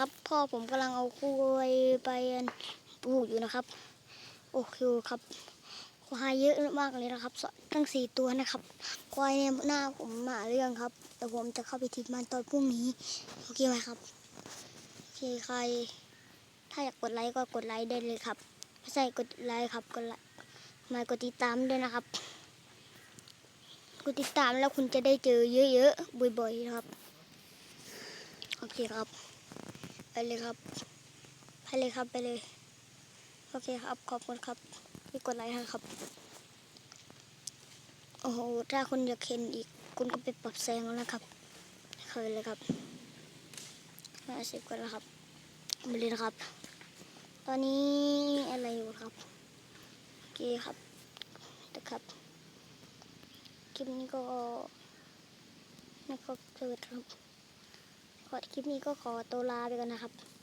ครับพ่อผมกำลังเอาควยไปปลูกอยู่นะครับ โอเคครับควายเยอะมากเลยนะครับตั้งสี่ตัวนะครับ ควายเนี่ยหน้าผมมาเรื่องครับ แต่ผมจะเข้าไปทิดมันตอนพรุ่งนี้โอเคไหมครับโอเคใคร ถ้าอยากกดไลค์ก็กดไลค์ได้เลยครับไม่ใช่กดไลค์ครับกดไลค์มากดติดตามด้วยนะครับกดติดตามแล้วคุณจะได้เจอเยอะๆบ่อยๆนะครับโอเคครับ ไปเลยครับ ไปเลยครับไปเลย โอเคครับขอบคุณครับที่กดไลค์ให้ครับ โอ้โห ถ้าคุณอยากเห็นอีก คุณก็ไปปรับแสงแล้วนะครับ เคยเลยครับห้าสิบกันแล้วครับไปเลยนะครับ ตอนนี้อะไรอยู่ครับ โอเคครับนะครับ คลิปนี้ก็นะครับเกิดครับ คลิปนี้ก็ขอตัวลาไปก่อนนะครับ